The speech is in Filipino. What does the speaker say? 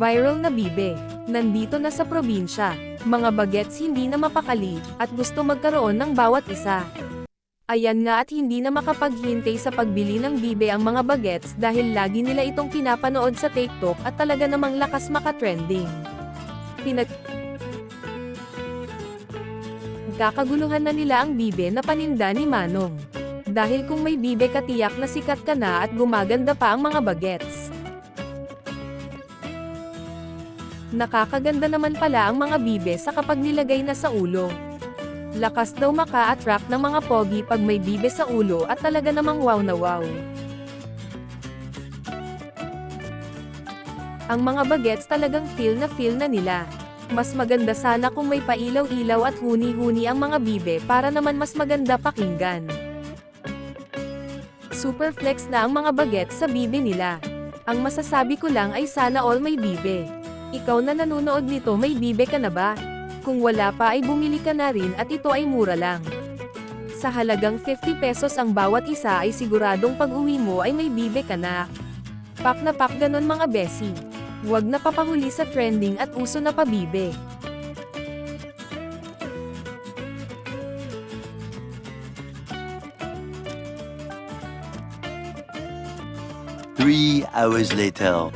viral na bibe. Nandito na sa probinsya. Mga bagets hindi na mapakali, at gusto magkaroon ng bawat isa. Ayan nga at hindi na makapaghintay sa pagbili ng bibe ang mga bagets dahil lagi nila itong pinapanood sa TikTok at talaga namang lakas makatrending. Pinag Kakaguluhan na nila ang bibe na paninda ni Manong. Dahil kung may bibe katiyak na sikat ka na at gumaganda pa ang mga bagets. Nakakaganda naman pala ang mga bibe sa kapag nilagay na sa ulo. Lakas daw maka-attract ng mga pogi pag may bibe sa ulo at talaga namang wow na wow. Ang mga bagets talagang feel na feel na nila. Mas maganda sana kung may pailaw-ilaw at huni-huni ang mga bibe para naman mas maganda pakinggan. Super flex na ang mga bagets sa bibe nila. Ang masasabi ko lang ay sana all may bibe. Ikaw na nanonood nito may bibe ka na ba? Kung wala pa ay bumili ka na rin at ito ay mura lang. Sa halagang 50 pesos ang bawat isa ay siguradong pag uwi mo ay may bibe ka na. Pak na pak ganon mga besi. Huwag na papahuli sa trending at uso na pabibe. Three hours later.